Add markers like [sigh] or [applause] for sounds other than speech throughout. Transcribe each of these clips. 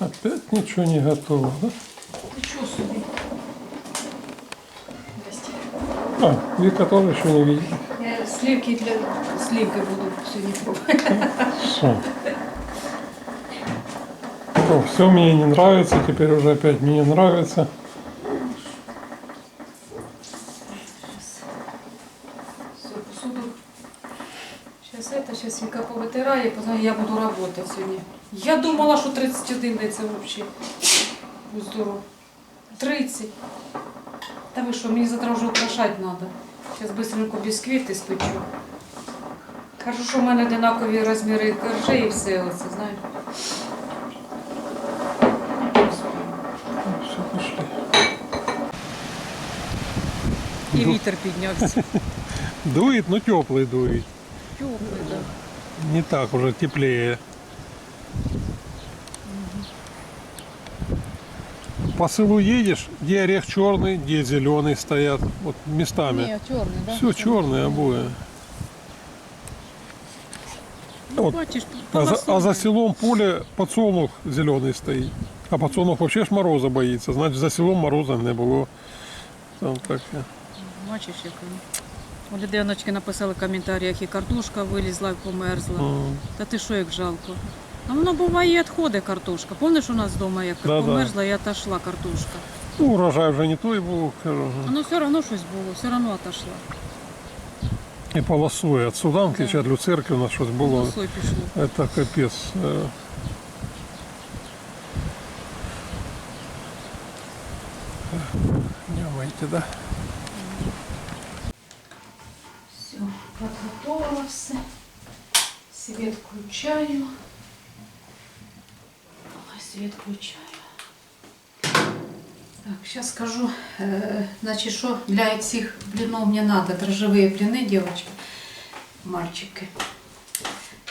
Опять ничего не готово, да? Нічого собі. Здрасте. А, Вика тоже еще не видит. Я сливки для сливки буду сьогодні пробувати. Что? все мне не нравится, теперь уже опять мне нравится. Сейчас это, сейчас Віка повитирає, потім я буду працювати сьогодні. Я думала, що 31 це взагалі. Будь здоров. 30. Та ви що, мені завтра вже украшати треба. Зараз быстренько бісквіти спечу. Хорошо, що в мене одинакові розміри коржей і все оце, знаєш. І вітер піднявся. Дует, но теплый дует. Теплий, так. Не так уже теплее. По селу едешь, где орех черный, где зеленый стоят. Вот местами. Ні, чорний, так? Все черные обои. Вот. Бачиш, А за, а за полосує. селом поле подсолнух зеленый стоит. А подсолнух вообще ж мороза боится. Значит, за селом мороза не было. Там так. е. Бачиш, як воно. У людиночки написали в коментарях, і картошка вилізла і померзла. М. Та ти що, як жалко? А воно буває і відходить картошка. Помниш у нас вдома, як Да-да. померзла і отошла картошка. Ну, урожай вже не той був, кажу. Воно все одно щось було, все одно отошла. І полосує. От Суданки Да. чи від люцерки у нас щось було. Сой пішло. Это капец. Э. Нямайте, да? Все, подготовила все. Свет включаю Ой, Свет включаю. Так, сейчас скажу, э, значит, что для этих блинов мне надо, дрожжевые блины, девочки, мальчики.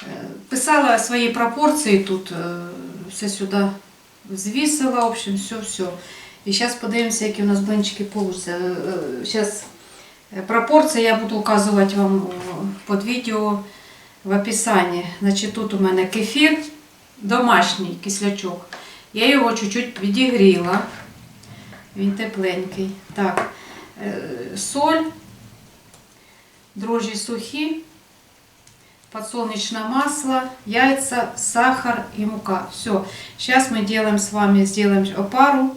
Э, Писала свои пропорции тут, э, все сюда взвесила, в общем, все-все. И сейчас подивимося, які у нас блинчики получатся. Сейчас пропорции я буду указывать вам э, под видео в описании. Значит, тут у мене кефір, домашній кислячок. Я його чуть-чуть підігріла. Він тепленький. Так, е, соль, дрожжі сухі, подсолнечное масло, яйца, сахар и мука. Все. Сейчас мы делаем с вами, сделаем опару.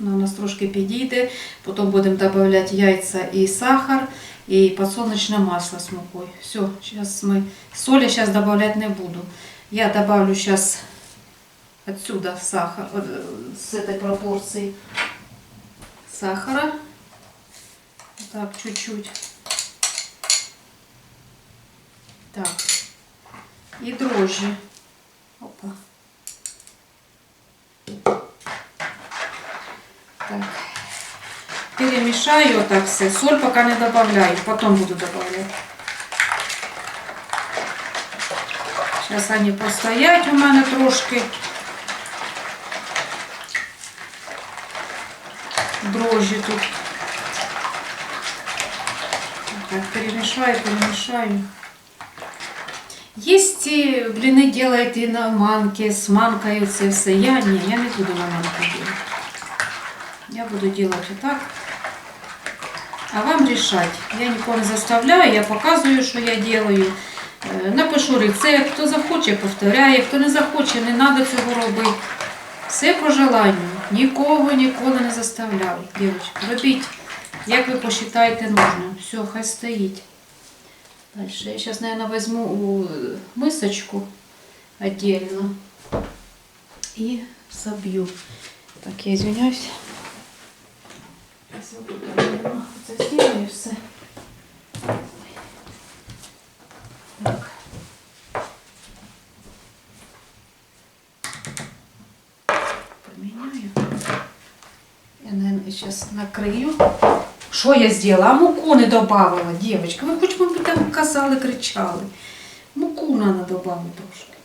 Вона у нас трошки підійде. Потім будемо додавати яйця і сахар, і подсолнечное масло з мукою. Все, сейчас мы... Соли сейчас добавлять не буду. Я добавлю сейчас отсюда сахар, э, с этой пропорции сахара. Так, чуть-чуть. Так. И дрожжи. Опа. Так. Перемешаю так все. Соль пока не добавляю, потом буду добавлять. Сейчас они постоять у мене трошки. Дрожжи тут. Так, перемешаю, перемешаю. Есть блины делают и на манке, с манкой це все. Я не, я не буду на манке делать. Я буду делать вот так. А вам решать. Я никого не заставляю, я показываю, что я делаю. Е, Напишу рецепт, хто захоче, повторяє, хто не захоче, не треба цього робити. Все по желанню. Нікого ніколи не заставляю. Дівчатки, робіть, як ви посчитаєте нужним. Все, хай стоїть. Дальше я сейчас, наверное, возьму у- мисочку отдельно и собью. Так, я извиняюсь. Це все. Так. Поменяю. Я, наверное, сейчас накрою. Що я зробила? А муку не додавала, дівчатка. Ви хоч мені там казали, кричали. Муку треба додати трошки.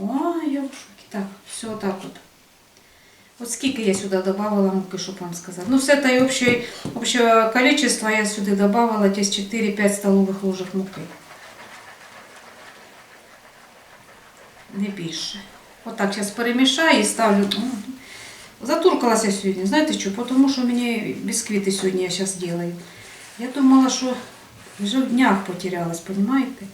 Ой, я. Так, все так от. От скільки я сюди додавала муки, щоб вам сказати. Ну, все те общее, общее количество я сюди додавала десь 4-5 столових ложек муки. Не більше. Отак зараз перемішаю і ставлю. М, Затуркалася сьогодні. Знаєте що? Тому що мені бісквіти сьогодні я зараз роблю. Я думала, що вже в днях потерялась, розумієте?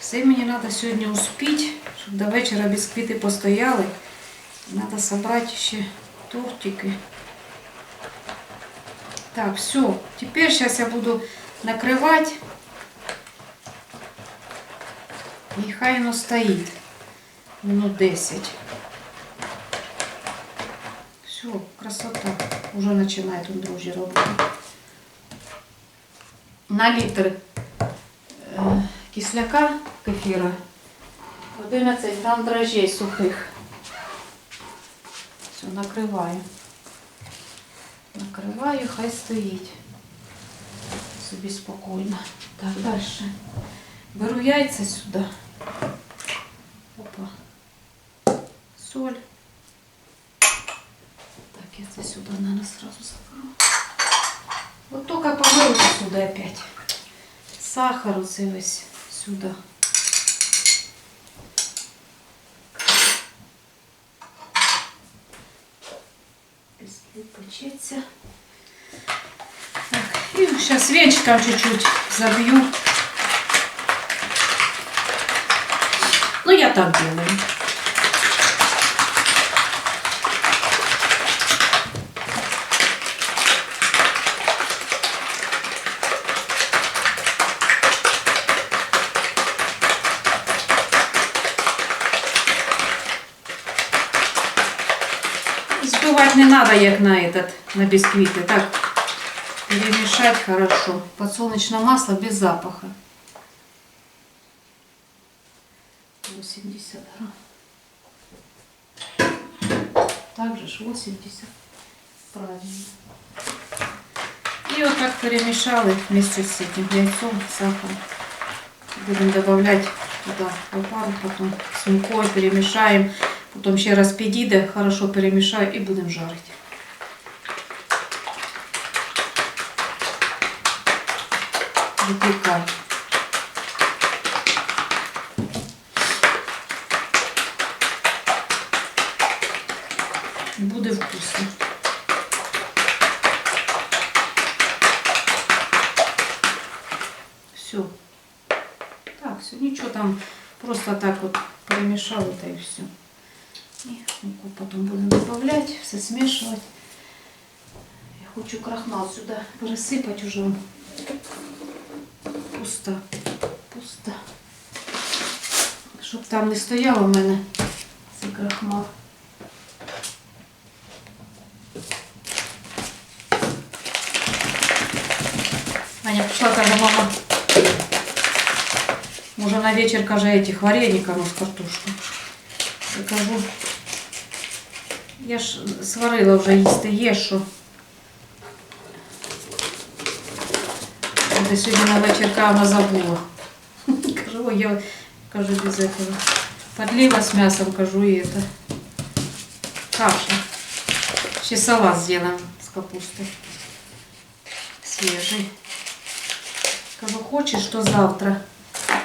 Все мені треба сьогодні успіти, щоб до вечора бісквіти постояли. Треба зібрати ще тортики. Так, все. Теперь сейчас я буду накрывать. І хай воно стоїть минут 10. Все, красота. Уже начинает он дрожжи работать. На литр э, кисляка кефира 11 грамм дрожжей сухих. Все, накриваю. Накриваю, хай стоїть. Собі спокійно. Так, далі. Беру яйця сюди. Сюди, наверное, сразу заберу. Вот только поберу сюди опять. Сахар весь сюди. Бисквит печеться. Так, и сейчас венчиком чуть-чуть забью. Ну, я так делаю. Сбивать не надо, як на этот, на бисквиты. Так, перемешать хорошо. Подсолнечное масло без запаха. 80 грамм. Также ж 80. Правильно. И вот так перемешали вместе с этим яйцом, сахаром. Будем добавлять туда опару, потом с мукой перемешаем. Потом ще раз підійде, хорошо перемішаю і будемо жарити. Випікай. Буде вкусно. Все. Так, все, нічого там, просто так от перемішали та і все. Муку потом будем добавлять, все смешивать. Я хочу крахмал сюда пересыпать уже. Пусто. Пусто. Щоб там не стояло в мене цей крахмал. Аня пішла, каже, мама. Може на вечір, каже, этих вареников з картошкою. Я кажу, я ж сварила вже їсти є, що. Ти сьогодні на вечірка вона забула. [laughs] Кажу, ой, я кажу без этого. Подлива с мясом, кажу, и это. Каша. Ще салат сделаем с капустой. Свежий. Кажу, хочешь, то завтра.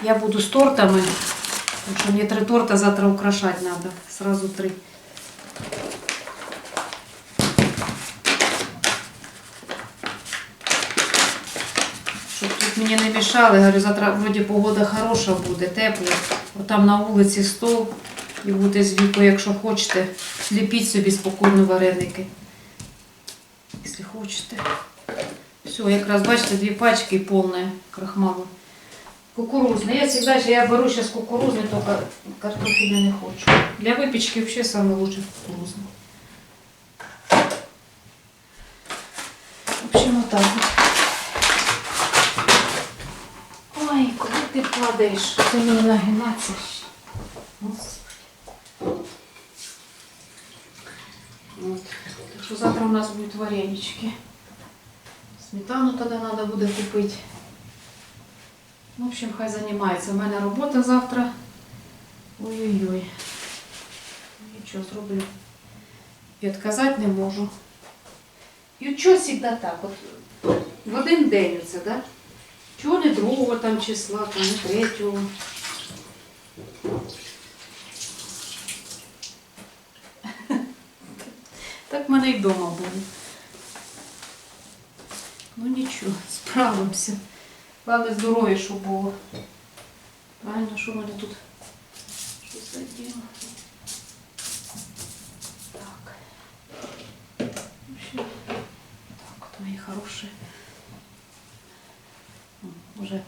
Я буду с тортами. Потому что мне три торта завтра украшать надо. Сразу три. мені не мішали, говорю, завтра вроді погода хороша буде, тепло. Отам на вулиці стол і буде з вікою, якщо хочете, ліпіть собі спокійно вареники. Якщо хочете. Все, якраз бачите, дві пачки повне крахмалу. Кукурузный. Я всегда, я беру сейчас кукурузный, только картофеля не хочу. Для выпечки вообще самый лучший Ты падаешь? Ты не нагинаться. Вот. Так что завтра у нас будут варенички. Сметану тогда надо будет купить. В общем, хай займається. У мене робота завтра. Ой-ой-ой. Нічого зроблю. І відказати не. І от чого завжди так? От в один день оце, да? Чого ли другого там числа, там не третього. Так мы мене й вдома було. Ну ничего, справимся. Главное здоровье чтобы было. Правильно, что мы тут? что за діло? Так. Так, от мої хороші М, Уже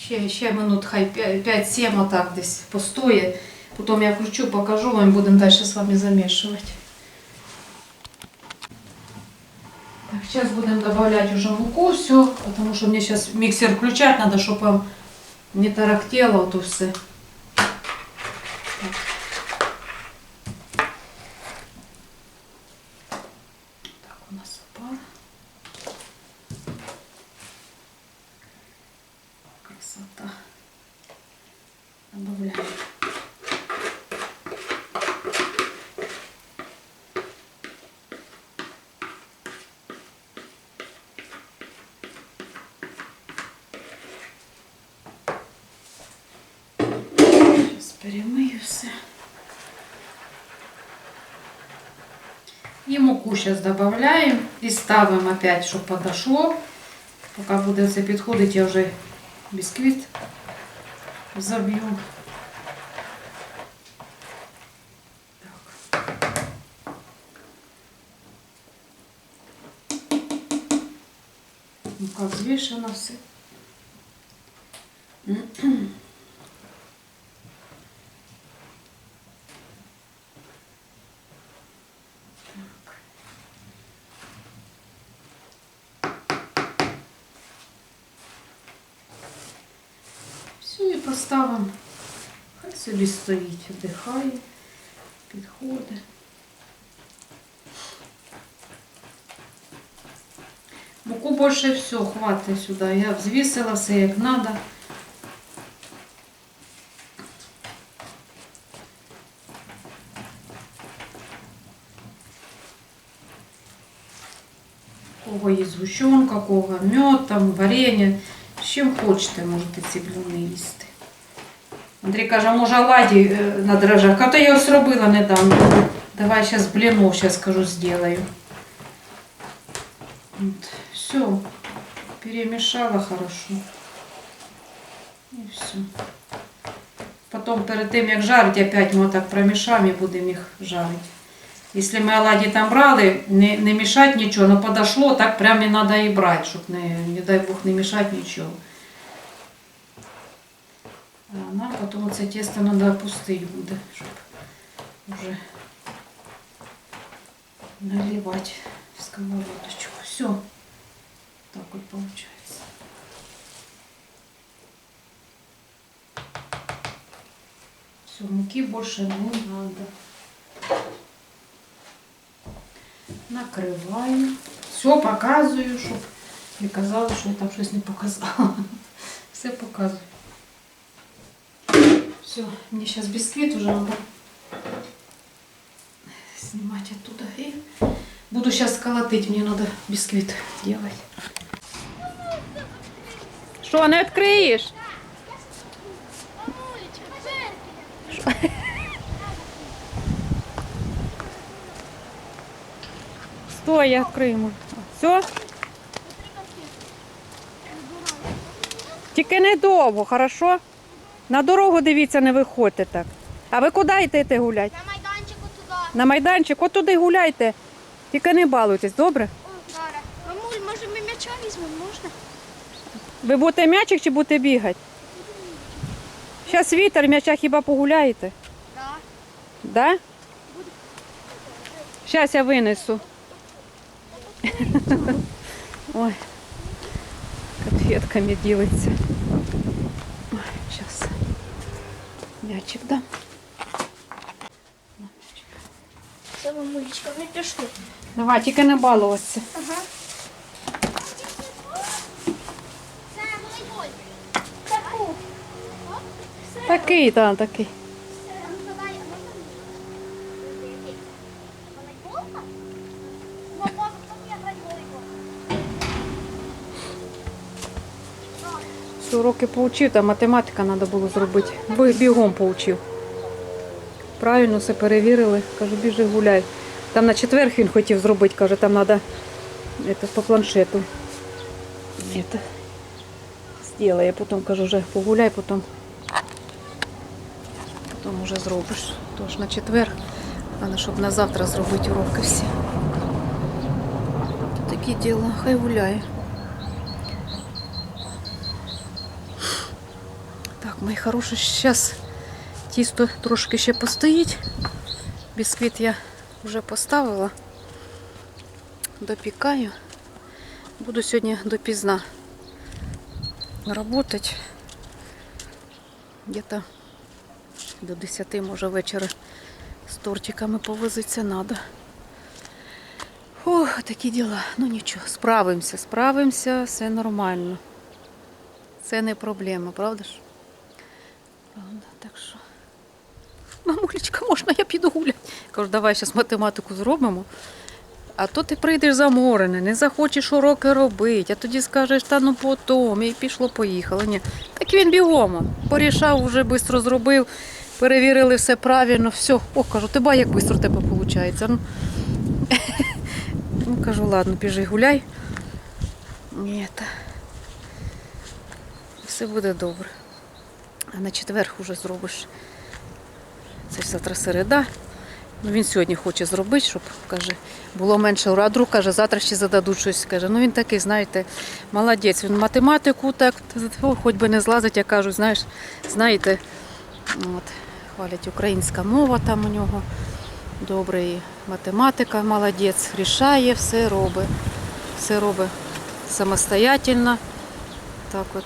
ще, ще минут хай 5-7 отак десь постоє. Потім я включу, покажу вам, будемо далі з вами замішувати. Так, сейчас будем добавлять уже муку все, потому что мне сейчас миксер включать надо, чтобы вам не тарахтело вот все. Перемию все. И муку сейчас добавляем и ставим опять, чтобы подошло. Пока буде все підходить, я вже бісквіт заб'ю. Мука взвішена все. Все, і поставимо. Хай собі стоїть, вдихає, підходить. Муку більше все, хватить сюди. Я взвісила все як треба. У кого є згущенка, у кого мед, там, варенье. З чим хочете, можете ці блюни їсти. Андрій каже, може оладі е, на дрожжах. А то я ось робила недавно. Давай зараз блинов, зараз скажу, сделаю. Все. Перемешала хорошо. І все. Потім перед тим, як жарити, опять ми так промішаємо і будемо їх жарити. Якщо ми оладі там брали, не, не мішати нічого, но подошло, так прямо і треба і брати, щоб не, не дай Бог не мішати нічого. А нам потім це тісто треба опустити буде, щоб вже наливати в сковородочку. Все. Так от виходить. Все, муки больше не надо. Накриваю. Все показую, щоб не казали, що я там щось не показала. [laughs] Все показую. Все, мне сейчас бисквит уже надо снимать оттуда. И буду сейчас колотить, мне надо бисквит делать. Що, не відкриєш? Стой, я відкрию. Все? Тільки недовго, хорошо? На дорогу дивіться, не виходьте так. А ви куди йдете гулять? На майданчику туди. На майданчик, от туди гуляйте. Тільки не балуйтесь, добре? Зараз. Мамуль, може ми м'яча візьмемо, можна? Ви будете м'ячик чи будете бігати? Зараз вітер, м'яча хіба погуляєте? Так. Да? Зараз я винесу. [laughs] Ой, конфетками ділиться. Ой, зараз. М'ячик да? Це мамулечка, ми пішли. Давай, тільки не балуватися. Ага. Таку. Такий, так, такий. Всі уроки поучив, там математика треба було зробити. Бігом поучив. Правильно все перевірили. Кажу, біжи гуляй. Там на четвер він хотів зробити, каже, там треба это, по планшету. Это, сделає, потім кажу, вже погуляй, потім, потім вже зробиш. Тож на четвер, але щоб на завтра зробити уроки всі. Такі діла, хай гуляє. Мої хороші, зараз тісто трошки ще постоїть. Бісквіт я вже поставила. Допікаю. Буду сьогодні допізна работать. Где-то до 10 може вечора з тортиками повозитися треба. Ох, такі діла. Ну нічого, справимося, справимося, все нормально. Це не проблема, правда ж? Так що. Мамулечка, можна я піду гуляти? Кажу, давай зараз математику зробимо. А то ти прийдеш заморений, не захочеш уроки робити, а тоді скажеш, та ну потім, і пішло, поїхало. Ні. Так він бігом. Порішав, вже швидко зробив, перевірили все правильно, все. О, кажу, ти ба, як швидко тебе виходить. Ну, ну кажу, ладно, біжи гуляй. Ні, та. Все буде добре. А на четвер уже зробиш. Це ж завтра середа. Ну, він сьогодні хоче зробити, щоб каже, було менше ура. Друг каже, завтра ще зададуть щось. Каже, ну він такий, знаєте, молодець. Він математику так, хоч би не злазить, я кажу, знаєш, знаєте, от, хвалять українська мова там у нього. Добре, і математика, молодець, рішає, все робить. Все робить самостоятельно. Так от.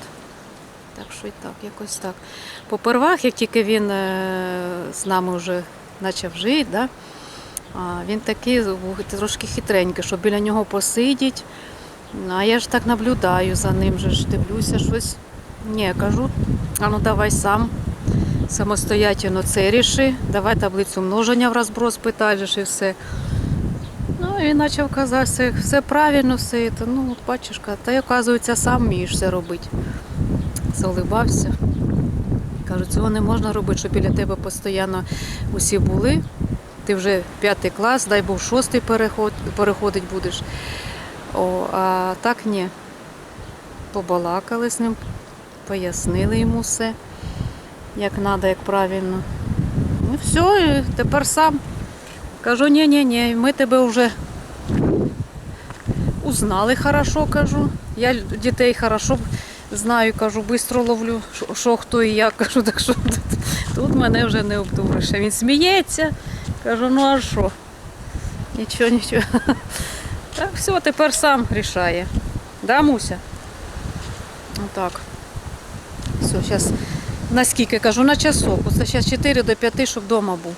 Так що і так, якось так. Попервах, як тільки він е, з нами вже почав жити, да, він такий трошки хитренький, щоб біля нього посидіть. А я ж так наблюдаю за ним, же ж дивлюся щось. Ні, кажу, а ну давай сам самостоятельно це ріши, давай таблицю множення в розброс питаєш і все. Ну, і почав казати, все, все правильно, все це. Ну, от бачиш, та й оказується, сам вмієш все робити. Заливався. Кажу, цього не можна робити, щоб біля тебе постійно усі були. Ти вже п'ятий клас, дай Бог шостий переход, переходить будеш. О, а так ні. Побалакали з ним, пояснили йому все, як треба, як правильно. Ну все, тепер сам. Кажу, ні, ні, ні, ми тебе вже узнали хорошо, кажу. Я дітей хорошо знаю, кажу, швидко ловлю, що- хто і як. [laughs] Кажу, так що тут, тут мене вже не обдуриш. А він сміється. Кажу, ну а що? Нічого, нічого. [laughs] Так, все, тепер сам рішає. Да, Муся? Отак. Все, зараз наскільки кажу, на часок. Оце зараз 4 до 5, щоб вдома був.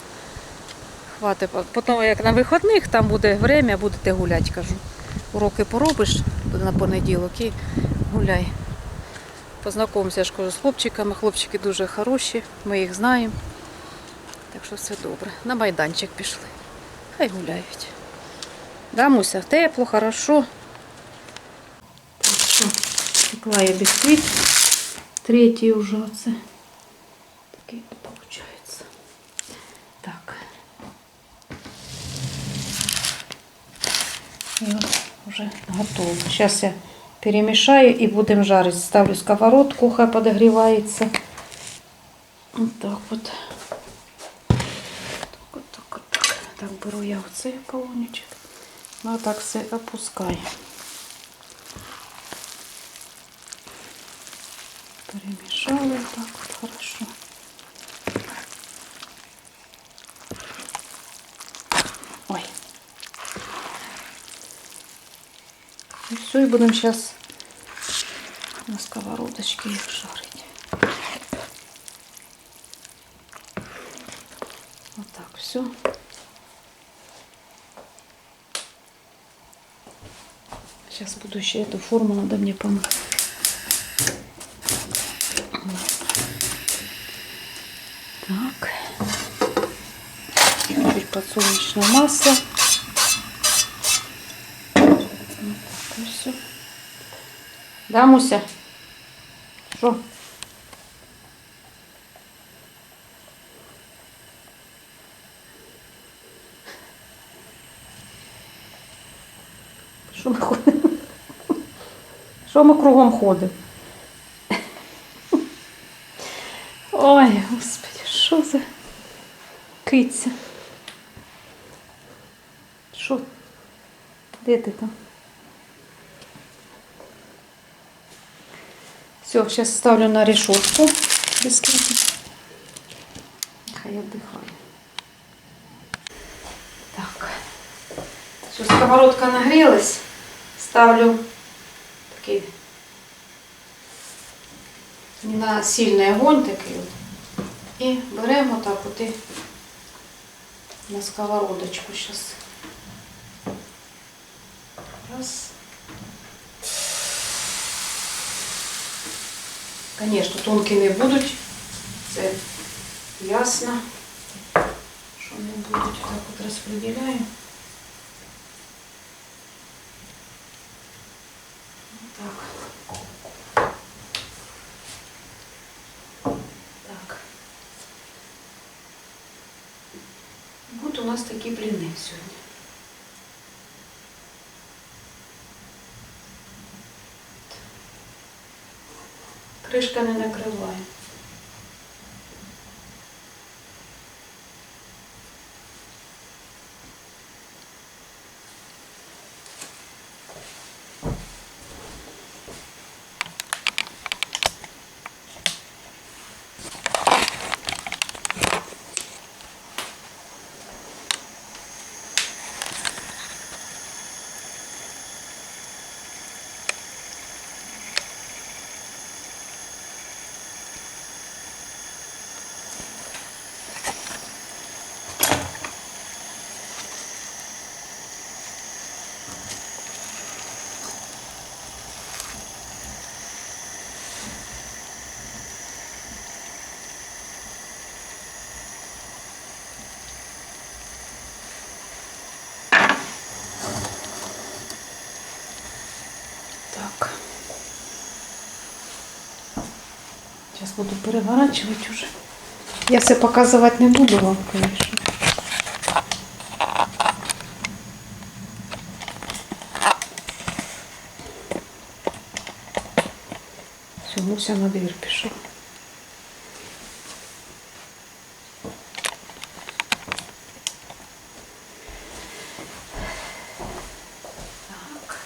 Хватить. Потім, як на вихідних, там буде время, будете гуляти, кажу. Уроки поробиш на понеділок і гуляй. Познайомимося ж кажу, з хлопчиками. Хлопчики дуже хороші, ми їх знаємо. Так що все добре. На майданчик пішли. Хай гуляють. Да, Муся, тепло, хорошо. Так пекла я бісквіт. Третій вже оце. Такий виходить. Так. І от вже готово. Зараз я перемішаю і будемо жарити. Ставлю сковородку, хай подогрівається. От так от. Так, от так, от так. Так, беру я оцей полонечок. Ну, так все опускаю. Перемішали так все, і будемо зараз на сковородочке їх жарити. Отак, все. Сейчас буду еще эту форму надо мне помыть. Так. Чуть подсолнечное масло. Да, Муся? Що? Що ми ходимо? Що ми кругом ходимо? Ой, господи, що за киця? Що? Де ти там? Все, сейчас ставлю на решетку бисквиты. Хай отдыхает. Так. Все, сковородка нагрелась. Ставлю такий на сильний огонь такий. І беремо так от і на сковородочку зараз. Раз. Конечно, тонкі не будуть, це ясно, що не будуть. Так от розподіляю. Так. Так. От у нас такі бліни сьогодні. Кришка не накриває. Так. Сейчас буду переворачивать уже. Я все показывать не буду вам, конечно. Все, Муся на дверь пішов. Так.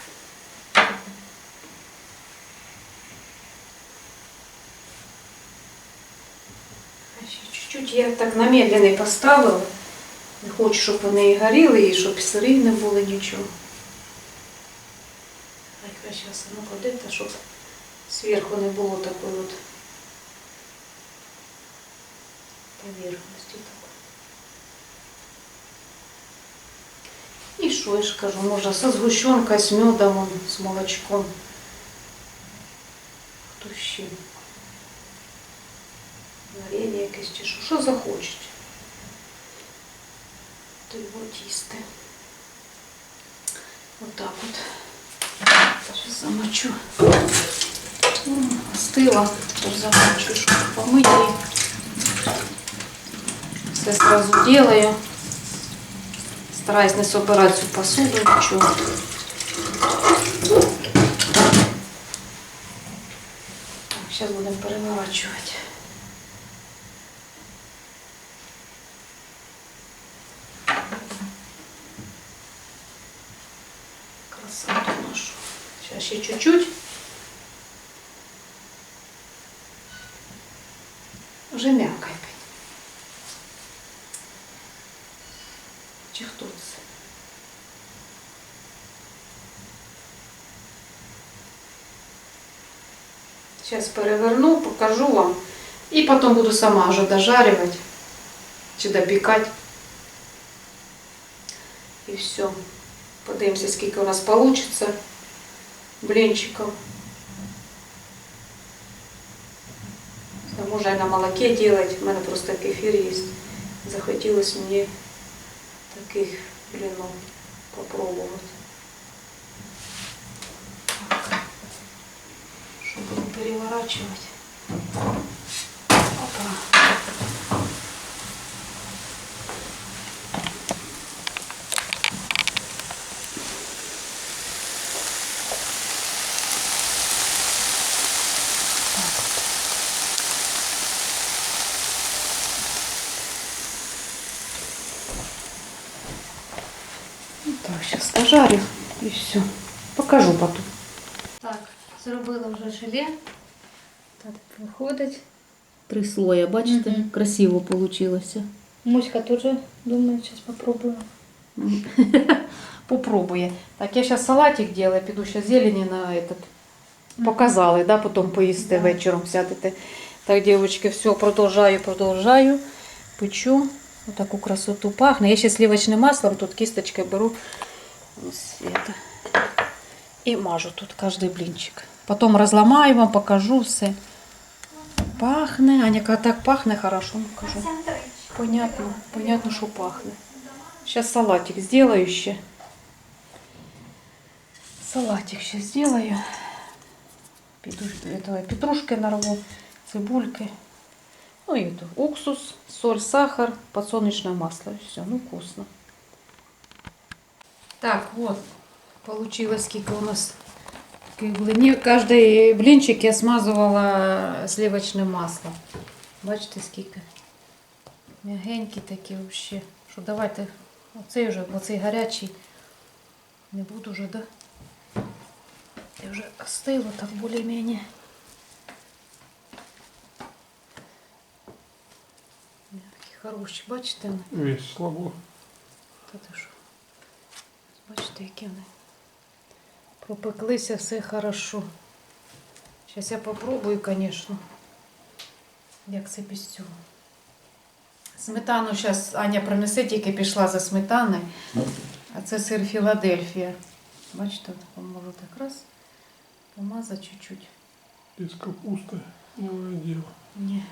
А ще Чуть-чуть я так на медленний поставила. Не хочу, щоб вони і горіли, і щоб сирі не було нічого. Хай краще воно ходити, щоб зверху не було такої от поверхності такої. І що я ж кажу, можна со згущенкою, з медом, з молочком. Хто ще? Варення якесь чи що, захочуть. То його тісти. Отак от. Зараз замочу. М, Остила. Тепер замочу, щоб помити. Все сразу делаю. Стараюсь не собирать всю посуду, ничего. Так, сейчас будем переворачивать. Еще чуть-чуть. Уже. Чи хто це? Сейчас переверну, покажу вам. И потом буду сама уже дожаривать. Чи допекать. И все. Подивимося, скільки у нас получится блинчиков. Можно и на молоке делать. У мене просто кефир есть. Захотелось мне таких блинов попробовать. Так. Что будем переворачивать? Опа. Ну, Так, зараз пожарю і все. Покажу потім. Так, зробила вже желе. Так виходить. Три слоя, бачите, Мгм. красиво вийшло. Муська тоже думает, сейчас попробую. [laughs] Попробує. Так, я зараз салатик делаю, піду ще зелені на этот. Показали, да, потім поїсти Да. вечором сядете. Так, дівчатки, все, продовжаю, продовжаю. Печу. Отаку красоту пахне. Я ще сливочним маслом, тут кисточкой беру. Ось это. І мажу тут кожний блінчик. Потім розламаю вам, покажу все. Пахне. Аня, коли так пахне хорошо, ну, кажу. Понятно, понятно, що пахне. Сейчас салатик сделаю ще. Салатик ще сделаю. Піду, этого, петрушки нарву, цибульки. Ну и это, уксус, соль, сахар, подсолнечное масло. Все, ну вкусно. Так, вот, получилось сколько у нас таких блинів. Каждый блинчик я смазывала сливочным маслом. Бачите, скільки. Мягенькі такі взагалі. Що давайте оцей вже, оцей гарячий. Не буду вже, да? Я вже остило так більш-менш. Мягкі, хороші, бачите? вони? Весь слабо. Та ти що? Бачите, які вони. Пропеклися, все хорошо. Зараз я попробую, звісно. Як це без цього. Сметану зараз Аня принесе, тільки пішла за сметаною. А це сир Філадельфія. Бачите, от можу так раз помазати чуть-чуть. Без капусты. Новое дело. Ні.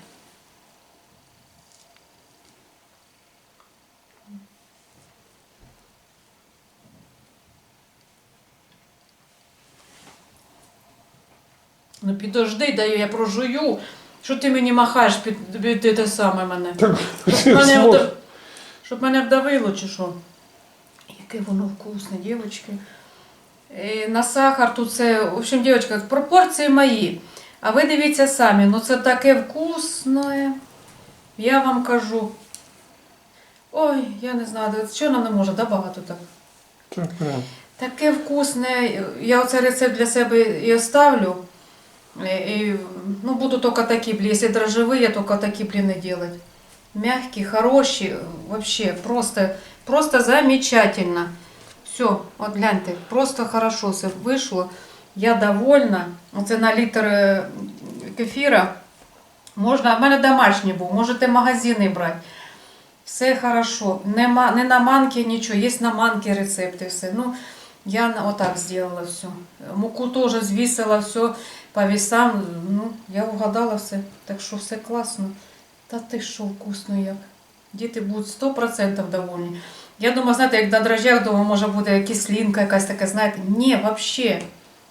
Ну підожди, даю, я прожую. Що ти мені махаєш під, під те саме мене? Щоб [laughs] мене, слов. вда... Щоб мене вдавило чи що? Яке воно вкусне, дівчатки. Е, На сахар тут це, в общем, дівчатка, пропорції мої. А ви дивіться самі, ну це таке вкусне. Я вам кажу. Ой, я не знаю, що вона не може, да, багато так. Так. Таке вкусне. Я оцей рецепт для себе і оставлю. І, і, ну, буду только такі блины. Если дрожжевые, я только такі блины делать. Мягкие, хорошие, вообще просто, просто замечательно. Все, от гляньте, просто хорошо все вийшло. Я довольна. Оце на літр е, кефіра. Можна, в мене домашній був, можете магазини брати. Все хорошо. Нема, не на манки нічого, є на манки рецепти, все. Ну, я на- отак зробила все. Муку теж звісила, все по весам. Ну, я угадала все. Так що все класно. Та ти що вкусно як. Діти будуть 100% довольні. Я думаю, знаєте, як на дрожжах, думаю, може буде кислинка якась така, знаєте. Ні, вообще.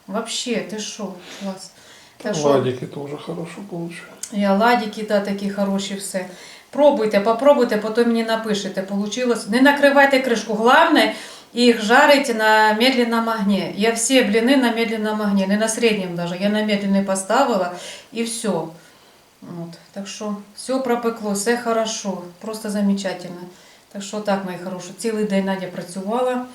Вообще, ти що, клас. Так що- Ладики тоже хорошо получилось. і оладики, да, такі хороші все. Пробуйте, попробуйте, потім мені напишете. Получилось. Не накривайте кришку. Головне, їх жарить на медленном огне. Я всі блини на медленном огне, не на середньому даже. Я на медленний поставила і все. От. Так що все пропекло, все хорошо, просто замечательно. Так що так, мої хороші. Цілий день Надя працювала.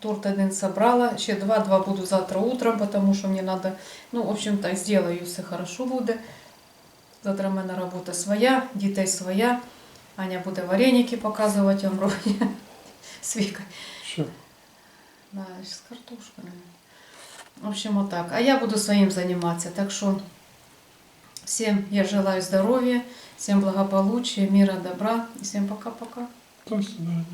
Торт один собрала, ще два, два буду завтра утром, потому що мені надо, ну, в общем так, сделаю, все хорошо буде. Завтра в мене робота своя, дітей своя. Аня буде вареники показувати вам Свіка. Все. Да, з картошками. В общем, вот так. А я буду своим заниматься. Так что всем я желаю здоровья, всем благополучия, мира, добра. И всем пока-пока. До свидания.